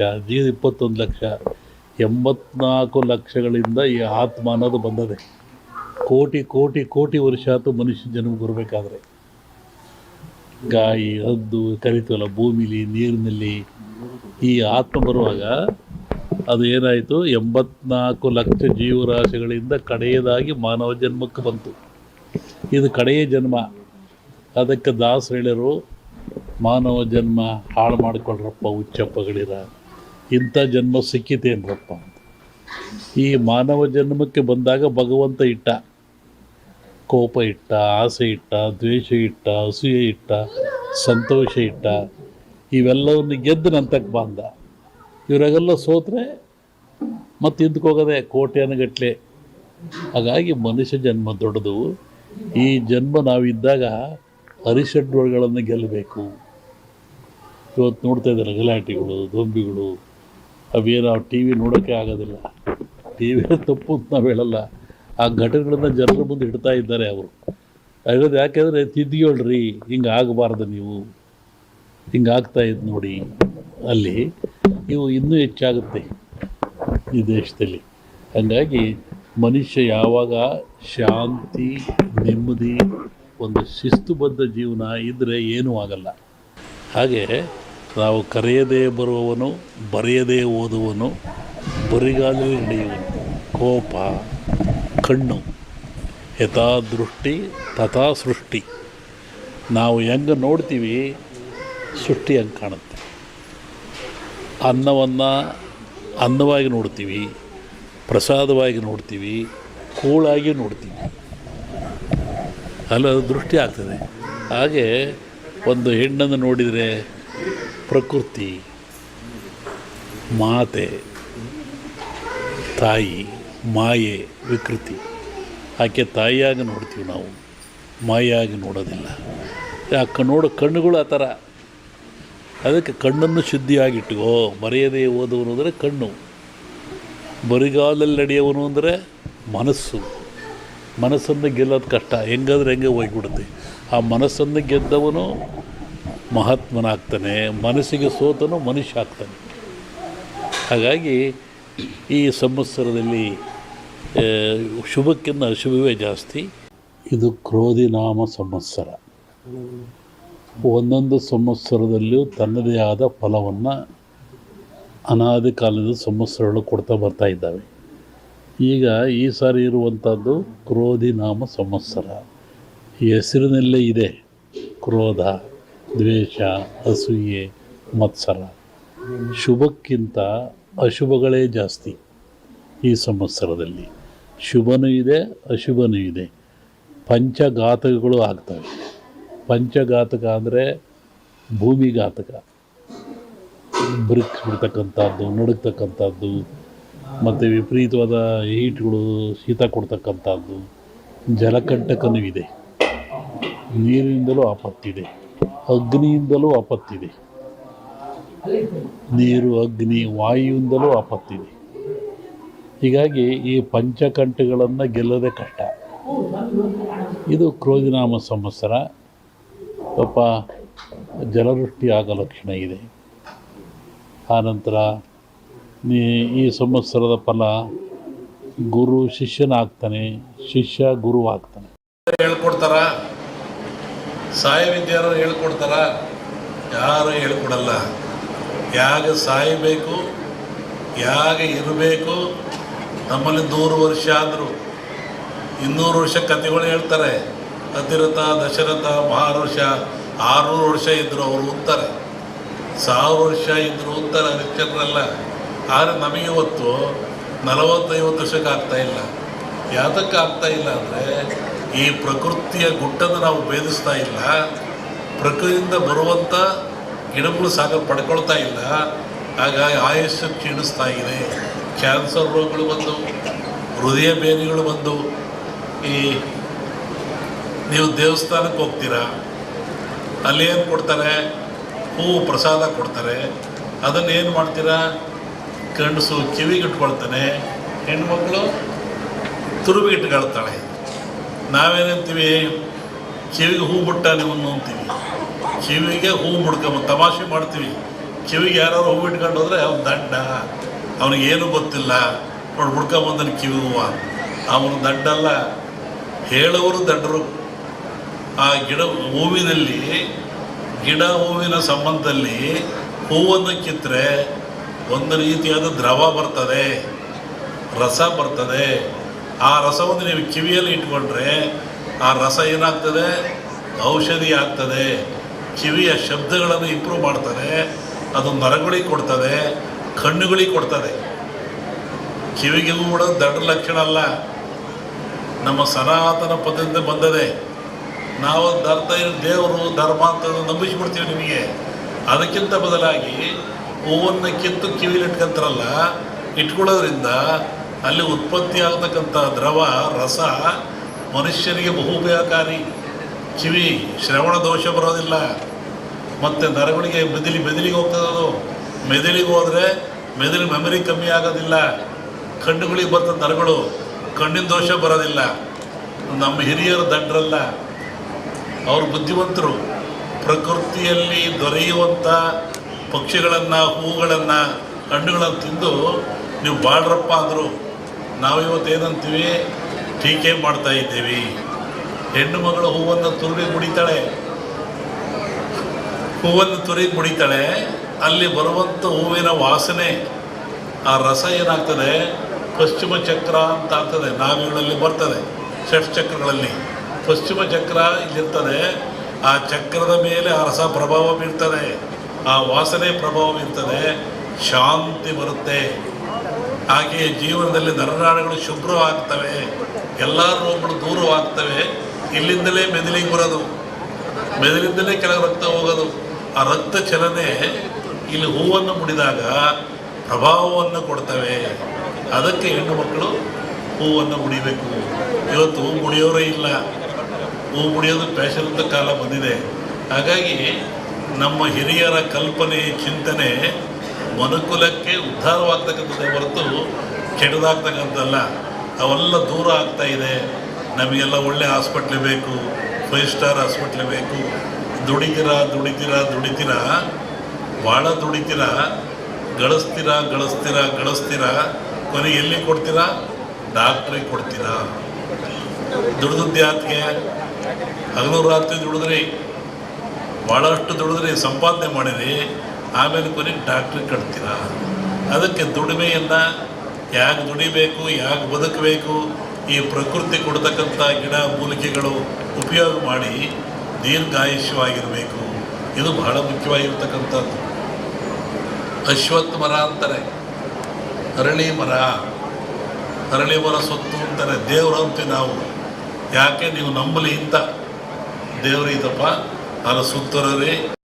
ಜೀವ ಇಪ್ಪತ್ತೊಂದು ಲಕ್ಷ, ಎಂಬತ್ನಾಲ್ಕು ಲಕ್ಷಗಳಿಂದ ಈ ಆತ್ಮ ಅನ್ನೋದು ಬಂದದೆ. ಕೋಟಿ ಕೋಟಿ ಕೋಟಿ ವರ್ಷ ಆತು ಮನುಷ್ಯ ಜನ್ಮ ಬರಬೇಕಾದ್ರೆ. ಗಾಯಿ, ಹದ್ದು ಕರಿತೀವಲ್ಲ ಭೂಮಿಲಿ, ನೀರಿನಲ್ಲಿ ಈ ಆತ್ಮ ಬರುವಾಗ ಅದು ಏನಾಯಿತು? ಎಂಬತ್ನಾಲ್ಕು ಲಕ್ಷ ಜೀವರಾಶಿಗಳಿಂದ ಕಡೆಯದಾಗಿ ಮಾನವ ಜನ್ಮಕ್ಕೆ ಬಂತು. ಇದು ಕಡೆಯ ಜನ್ಮ. ಅದಕ್ಕೆ ದಾಸ ಹೇಳಿರು ಮಾನವ ಜನ್ಮ ಹಾಳು ಮಾಡಿಕೊಳ್ರಪ್ಪ, ಹುಚ್ಚಪ್ಪಗಳಿರ. ಇಂಥ ಜನ್ಮ ಸಿಕ್ಕಿತೇನ್ರಪ್ಪ? ಅಂತ ಈ ಮಾನವ ಜನ್ಮಕ್ಕೆ ಬಂದಾಗ ಭಗವಂತ ಇಟ್ಟ. ಕೋಪ ಇಟ್ಟ, ಆಸೆ ಇಟ್ಟ, ದ್ವೇಷ ಇಟ್ಟ, ಅಸೂಯೆ ಇಟ್ಟ, ಸಂತೋಷ ಇಟ್ಟ. ಇವೆಲ್ಲವನ್ನು ಗೆದ್ದು ನಂತಕ್ಕೆ ಬಂದ. ಇವರಾಗೆಲ್ಲ ಸೋತ್ರೆ ಮತ್ತೆ ಹಿಂದ್ಕೋಗೋದೆ ಕೋಟ್ಯಾನಗಟ್ಲೆ. ಹಾಗಾಗಿ ಮನುಷ್ಯ ಜನ್ಮ ದೊಡ್ಡದು. ಈ ಜನ್ಮ ನಾವಿದ್ದಾಗ ಅರಿಷಡ್ಗಳನ್ನು ಗೆಲ್ಲಬೇಕು. ಇವತ್ತು ನೋಡ್ತಾ ಇದ್ದಾರೆ ಗಲಾಟೆಗಳು ದೊಂಬಿಗಳು ಅವೇನು ನಾವು ಟಿ ವಿ ನೋಡೋಕ್ಕೆ ಆಗೋದಿಲ್ಲ. ಟಿ ವಿ ತಪ್ಪು ಅಂತ ನಾವು ಹೇಳಲ್ಲ. ಆ ಘಟನೆಗಳನ್ನ ಜನರ ಮುಂದೆ ಇಡ್ತಾ ಇದ್ದಾರೆ ಅವರು. ಹೇಳೋದು ಯಾಕೆಂದರೆ ತಿದ್ದಿಗೇಳ್ರಿ, ಹಿಂಗೆ ಆಗಬಾರ್ದು ನೀವು. ಹಿಂಗೆ ಆಗ್ತಾ ಇದ್ದು ನೋಡಿ. ಅಲ್ಲಿ ಇವು ಇನ್ನೂ ಹೆಚ್ಚಾಗುತ್ತೆ ಈ ದೇಶದಲ್ಲಿ. ಹಾಗಾಗಿ ಮನುಷ್ಯ ಯಾವಾಗ ಶಾಂತಿ, ನೆಮ್ಮದಿ, ಒಂದು ಶಿಸ್ತುಬದ್ಧ ಜೀವನ ಇದ್ದರೆ ಏನೂ ಆಗಲ್ಲ. ಹಾಗೆ ನಾವು ಕರೆಯದೇ ಬರುವವನು, ಬರೆಯದೇ ಓದುವನು ಬರಿಗಾಲಲ್ಲಿ ನಡೆಯುವನು ಕೋಪ, ಕಣ್ಣು ಯಥಾ ದೃಷ್ಟಿ ತಥಾ ಸೃಷ್ಟಿ ನಾವು ಹೆಂಗೆ ನೋಡ್ತೀವಿ, ಸೃಷ್ಟಿ ಹಂಗೆ ಕಾಣುತ್ತೆ. ಅನ್ನವನ್ನು ಅನ್ನವಾಗಿ ನೋಡ್ತೀವಿ, ಪ್ರಸಾದವಾಗಿ ನೋಡ್ತೀವಿ, ಕೂಳಾಗಿ ನೋಡ್ತೀವಿ. ಅಲ್ಲ ದೃಷ್ಟಿ ಆಗ್ತದೆ. ಹಾಗೆ ಒಂದು ಹೆಣ್ಣನ್ನು ನೋಡಿದರೆ ಪ್ರಕೃತಿ, ಮಾತೆ, ತಾಯಿ, ಮಾಯೆ, ವಿಕೃತಿ. ಆಕೆ ತಾಯಿಯಾಗಿ ನೋಡ್ತೀವಿ ನಾವು. ಮಾಯಾಗಿ ನೋಡೋದಿಲ್ಲ. ಯಾಕೆ ನೋಡೋ ಕಣ್ಣುಗಳು ಆ ಥರ. ಅದಕ್ಕೆ ಕಣ್ಣನ್ನು ಶುದ್ಧಿಯಾಗಿಟ್ಟುಕೋ ಬರೆಯದೇ ಓದುವನು ಅಂದರೆ ಕಣ್ಣು. ಬರಿಗಾಲಲ್ಲಿ ನಡೆಯುವನು ಅಂದರೆ ಮನಸ್ಸು. ಮನಸ್ಸನ್ನು ಗೆಲ್ಲೋದು ಕಷ್ಟ. ಹೆಂಗಾದ್ರೆ ಹೆಂಗೆ ಹೋಗ್ಬಿಡುತ್ತೆ. ಆ ಮನಸ್ಸನ್ನು ಗೆದ್ದವನು ಮಹಾತ್ಮನಾಗ್ತಾನೆ, ಮನಸ್ಸಿಗೆ ಸೋತನು ಮನುಷ್ಯ ಆಗ್ತಾನೆ ಹಾಗಾಗಿ ಈ ಸಂವತ್ಸರದಲ್ಲಿ ಶುಭಕ್ಕಿಂತ ಅಶುಭವೇ ಜಾಸ್ತಿ. ಇದು ಕ್ರೋಧಿ ನಾಮ ಸಂವತ್ಸರ. ಒಂದೊಂದು ಸಂವತ್ಸರದಲ್ಲಿಯೂ ತನ್ನದೇ ಆದ ಫಲವನ್ನು ಅನಾದಿ ಕಾಲದ ಸಂವತ್ಸರಗಳು ಕೊಡ್ತಾ ಬರ್ತಾ ಇದ್ದಾವೆ. ಈಗ ಈ ಸಾರಿ ಇರುವಂಥದ್ದು ಕ್ರೋಧಿ ನಾಮ ಸಂವತ್ಸರ. ಹೆಸರಿನಲ್ಲೇ ಇದೆ, ಕ್ರೋಧ. ದ್ವೇಷ, ಅಸೂಯೆ, ಮತ್ಸರ. ಶುಭಕ್ಕಿಂತ ಅಶುಭಗಳೇ ಜಾಸ್ತಿ ಈ ಸಂವತ್ಸರದಲ್ಲಿ. ಶುಭನೂ ಇದೆ, ಅಶುಭನೂ ಇದೆ. ಪಂಚಘಾತಕಗಳು ಆಗ್ತವೆ. ಪಂಚಘಾತಕ ಅಂದರೆ ಭೂಮಿಘಾತಕ. ಬ್ರಿಕ್ಸ್ ಬಿಡ್ತಕ್ಕಂಥದ್ದು ನಡುಗ್ತಕ್ಕಂಥದ್ದು, ಮತ್ತು ವಿಪರೀತವಾದ ಹೀಟ್ಗಳು ಶೀತ ಕೊಡ್ತಕ್ಕಂಥದ್ದು, ಜಲಕಂಟಕನೂ ಇದೆ. ನೀರಿನಿಂದಲೂ ಆಪತ್ತಿದೆ. ಅಗ್ನಿಯಿಂದಲೂ ಆಪತ್ತಿದೆ. ನೀರು, ಅಗ್ನಿ, ವಾಯುವಿಂದಲೂ ಆಪತ್ತಿದೆ. ಹೀಗಾಗಿ ಈ ಪಂಚಕಂಠಗಳನ್ನು ಗೆಲ್ಲೋದೇ ಕಷ್ಟ. ಇದು ಕ್ರೋಧಿನಾಮ ಸಂವತ್ಸರ. ಪಾಪ ಜಲವೃಷ್ಟಿ ಆಗೋ ಲಕ್ಷಣ ಇದೆ. ಆನಂತರ ಈ ಸಂವತ್ಸರದ ಫಲ ಗುರು ಶಿಷ್ಯನಾಗ್ತಾನೆ, ಶಿಷ್ಯ ಗುರು ಆಗ್ತಾನೆ ಹೇಳ್ಕೊಡ್ತಾರ. ಸಾಯ ವಿದ್ಯಾರು ಹೇಳ್ಕೊಡ್ತಾರ? ಯಾರು ಹೇಳ್ಕೊಡಲ್ಲ. ಯಾಗ ಸಾಯಬೇಕು, ಯಾಗ ಇರಬೇಕು, ನಮ್ಮಲ್ಲಿ ನೂರು ವರ್ಷ ಆದರೂ. ಇನ್ನೂರು ವರ್ಷ ಕಥೆಗಳು ಹೇಳ್ತಾರೆ. ಅತಿರಥ, ದಶರಥ ಮಹಾರುಷ ಆರುನೂರು ವರ್ಷ ಇದ್ದರು ಅವರು ಅಂತಾರೆ ಸಾವಿರ ವರ್ಷ ಇದ್ದರು ಅಂತಾರೆ ಅಲ್ಲ ಆದರೆ ನಮಗೆ ಇವತ್ತು ನಲವತ್ತೈವತ್ತು ವರ್ಷಕ್ಕೆ ಇಲ್ಲ. ಯಾತಕ್ಕೆ ಇಲ್ಲ ಅಂದರೆ ಈ ಪ್ರಕೃತಿಯ ಗುಟ್ಟನ್ನು ನಾವು ಭೇದಿಸ್ತಾ ಇಲ್ಲ, ಪ್ರಕೃತಿಯಿಂದ ಬರುವಂಥ ಗಿಡಗಳು ಸಾಗ ಪಡ್ಕೊಳ್ತಾ ಇಲ್ಲ, ಹಾಗಾಗಿ ಆಯುಷ್ಯ ಕ್ಷೀಣಿಸ್ತಾ ಇದೆ. ಕ್ಯಾನ್ಸರ್ ರೋಗಗಳು ಬಂದು, ಹೃದಯ ಬೇನೆಗಳು ಬಂದು, ಈ ನೀವು ದೇವಸ್ಥಾನಕ್ಕೆ ಹೋಗ್ತೀರಾ, ಅಲ್ಲಿ ಏನು ಕೊಡ್ತಾರೆ? ಹೂವು ಪ್ರಸಾದ ಕೊಡ್ತಾರೆ. ಅದನ್ನು ಏನು ಮಾಡ್ತೀರಾ? ಗಂಡಸು ಕಿವಿಗಿಟ್ಕೊಳ್ತಾನೆ ಹೆಣ್ಮಕ್ಳು ತುರುಬಿಗೆ ಇಟ್ಕೊಳ್ತಾಳೆ ನಾವೇನಂತೀವಿ? ಕಿವಿಗೆ ಹೂ ಬಿಟ್ಟ ನಿಮ್ಮನ್ನು ಅಂತೀವಿ. ಕಿವಿಗೆ ಹೂ ಮುಡ್ಕೊಂಬ ತಮಾಷೆ ಮಾಡ್ತೀವಿ. ಕಿವಿಗೆ ಯಾರಾದ್ರು ಹೂ ಇಟ್ಕೊಂಡು ಹೋದ್ರೆ ಅವ್ನು ದಂಡ. ಅವನಿಗೇನು ಗೊತ್ತಿಲ್ಲ. ನೋಡಿ ಹುಡ್ಕೊಂಬಂದನು ಕಿವಿ ಹೂವು. ಅವನು ದಡ್ಡಲ್ಲ ಹೇಳುವರು ದಡ್ಡರು ಆ ಗಿಡ ಹೂವಿನಲ್ಲಿ, ಗಿಡ ಹೂವಿನ ಸಂಬಂಧದಲ್ಲಿ ಹೂವನ್ನು ಕಿತ್ತರೆ ಒಂದು ರೀತಿಯಾದ ದ್ರವ ಬರ್ತದೆ. ರಸ ಬರ್ತದೆ. ಆ ರಸವನ್ನು ನೀವು ಕಿವಿಯಲ್ಲಿ ಇಟ್ಕೊಂಡ್ರೆ ಆ ರಸ ಏನಾಗ್ತದೆ? ಔಷಧಿ ಆಗ್ತದೆ. ಕಿವಿಯ ಶಬ್ದಗಳನ್ನು ಇಂಪ್ರೂವ್ ಮಾಡ್ತದೆ. ಅದು ನರಗಳಿಗೆ ಕೊಡ್ತದೆ, ಕಣ್ಣುಗಳಿಗೆ ಕೊಡ್ತದೆ. ಕಿವಿಗೆ ಕೂಡ ದಡ್ಡ ಲಕ್ಷಣ ಅಲ್ಲ. ನಮ್ಮ ಸನಾತನ ಪದ್ಧತಿಯಿಂದ ಬಂದದೆ. ನಾವು ಧರ್ತ ದೇವರು ಧರ್ಮ ಅಂತ ನಂಬಿಸ್ಬಿಡ್ತೀವಿ ನಿಮಗೆ. ಅದಕ್ಕಿಂತ ಬದಲಾಗಿ ಹೂವನ್ನು ಕಿತ್ತು ಕಿವಿಲಿ ಇಟ್ಕೊಂತಾರಲ್ಲ, ಇಟ್ಕೊಳ್ಳೋದ್ರಿಂದ ಅಲ್ಲಿ ಉತ್ಪತ್ತಿ ಆಗತಕ್ಕಂಥ ದ್ರವ, ರಸ ಮನುಷ್ಯನಿಗೆ ಬಹು ಉಪಯೋಗಕಾರಿ ಕಿವಿ, ಶ್ರವಣ ದೋಷ ಬರೋದಿಲ್ಲ. ಮತ್ತು ನರಗಳಿಗೆ ಮೆದುಳಿ, ಮೆದುಳಿಗೆ ಹೋಗ್ತದದು ಮೆದುಳಿಗೆ ಹೋದರೆ ಮೆದುಳು ಮೆಮರಿ ಕಮ್ಮಿ ಆಗೋದಿಲ್ಲ. ಕಣ್ಣುಗಳಿಗೆ ಬರ್ತದೆ ನರಗಳು. ಕಣ್ಣಿನ ದೋಷ ಬರೋದಿಲ್ಲ. ನಮ್ಮ ಹಿರಿಯರು ದಂಡ್ರಲ್ಲ. ಅವರು ಬುದ್ಧಿವಂತರು. ಪ್ರಕೃತಿಯಲ್ಲಿ ದೊರೆಯುವಂಥ ಪಕ್ಷಿಗಳನ್ನು, ಹೂಗಳನ್ನು ಹಣ್ಣುಗಳನ್ನು ತಿಂದು ನೀವು ಬಾಳ್ರಪ್ಪ ಅಂದರು. ನಾವಿವತ್ತೇನಂತೀವಿ? ಟೀಕೆ ಮಾಡ್ತಾ ಇದ್ದೀವಿ. ಹೆಣ್ಣು ಮಗಳು ಹೂವನ್ನು ತುರುಗಿ ಮುಡಿತಾಳೆ. ಹೂವನ್ನು ತುರುಗಿ ಮುಡಿತಾಳೆ. ಅಲ್ಲಿ ಬರುವಂಥ ಹೂವಿನ ವಾಸನೆ, ಆ ರಸ ಏನಾಗ್ತದೆ? ಪಶ್ಚಿಮ ಚಕ್ರ ಅಂತ ಆಗ್ತದೆ. ನಾವಿಗಳಲ್ಲಿ ಬರ್ತದೆ ಷಟ್ ಚಕ್ರಗಳಲ್ಲಿ. ಪಶ್ಚಿಮ ಚಕ್ರ ಇಲ್ಲಿರ್ತದೆ. ಆ ಚಕ್ರದ ಮೇಲೆ ಆ ರಸ ಪ್ರಭಾವ ಬೀರ್ತದೆ. ಆ ವಾಸನೆ ಪ್ರಭಾವ ಬೀರ್ತದೆ. ಶಾಂತಿ ಬರುತ್ತೆ. ಹಾಗೆಯೇ ಜೀವನದಲ್ಲಿ ನರನಾಡುಗಳು ಶುಭ್ರವಾಗ್ತವೆ, ಎಲ್ಲ ರೋಗಗಳು ದೂರವಾಗ್ತವೆ. ಇಲ್ಲಿಂದಲೇ ಮೆದುಳಿಗೆ ಬರೋದು, ಮೆದುಳಿಂದಲೇ ಕೆಳಗೆ ರಕ್ತ ಹೋಗೋದು. ಆ ರಕ್ತ ಚಲನೆ ಇಲ್ಲಿ ಹೂವನ್ನು ಮುಡಿದಾಗ ಪ್ರಭಾವವನ್ನು ಕೊಡ್ತವೆ. ಅದಕ್ಕೆ ಹೆಣ್ಣು ಮಕ್ಕಳು ಹೂವನ್ನು ಮುಡಿಬೇಕು. ಇವತ್ತು ಹೂ ಮುಡಿಯೋರೇ ಇಲ್ಲ. ಹೂ ಮುಡಿಯೋದು ಫ್ಯಾಷನ್ ಅಂತ ಕಾಲ ಬಂದಿದೆ. ಹಾಗಾಗಿ ನಮ್ಮ ಹಿರಿಯರ ಕಲ್ಪನೆ, ಚಿಂತನೆ ಮನುಕುಲಕ್ಕೆ ಉದ್ಧಾರವಾಗ್ತಕ್ಕಂಥದ್ದೇ ಹೊರತು ಕೆಡದಾಗ್ತಕ್ಕಂಥದ್ದಲ್ಲ. ಅವೆಲ್ಲ ದೂರ ಆಗ್ತಾ ಇದೆ. ನಮಗೆಲ್ಲ ಒಳ್ಳೆ ಹಾಸ್ಪಿಟ್ಲ್ ಬೇಕು, ಫೈವ್ ಸ್ಟಾರ್ ಹಾಸ್ಪಿಟ್ಲ್ ಬೇಕು. ದುಡಿತೀರಾ ದುಡಿತೀರಾ ದುಡಿತೀರಾ? ಭಾಳ ದುಡಿತೀರಾ? ಗಳಿಸ್ತೀರಾ ಗಳಿಸ್ತೀರಾ ಗಳಿಸ್ತೀರಾ? ಕೊನೆಗೆ ಎಲ್ಲಿ ಕೊಡ್ತೀರಾ? ಡಾಕ್ಟ್ರಿಗೆ ಕೊಡ್ತೀರಾ? ದುಡ್ದದ್ದು ಯಾಕೆ ಹಗಲು ರಾತ್ರಿ ದುಡಿದ್ರಿ. ಭಾಳಷ್ಟು ದುಡಿದ್ರಿ. ಸಂಪಾದನೆ ಮಾಡಿರಿ. ಆಮೇಲೆ ಕೊನೆಗೆ ಡಾಕ್ಟ್ರಿಗೆ ಕಟ್ತೀರ ಅದಕ್ಕೆ ದುಡಿಮೆಯನ್ನು ಯಾಕೆ ದುಡಿಬೇಕು, ಯಾಕೆ ಬದುಕಬೇಕು, ಈ ಪ್ರಕೃತಿ ಕೊಡ್ತಕ್ಕಂಥ ಗಿಡ ಮೂಲಿಕೆಗಳು ಉಪಯೋಗ ಮಾಡಿ ದೀರ್ಘಾಯುಷ್ಯವಾಗಿರಬೇಕು. ಇದು ಬಹಳ ಮುಖ್ಯವಾಗಿರ್ತಕ್ಕಂಥದ್ದು. ಅಶ್ವತ್ಥ ಮರ ಅಂತಾರೆ. ಅರಳಿ ಮರ. ಅರಳಿ ಮರ ಸೊತ್ತು ಅಂತಾರೆ. ಅಂತೀವಿ ನಾವು. ಯಾಕೆ? ನೀವು ನಂಬಲಿ ಅಂತ ದೇವರು ಇದಪ್ಪ. ಅದರ ಸುತ್ತರೇ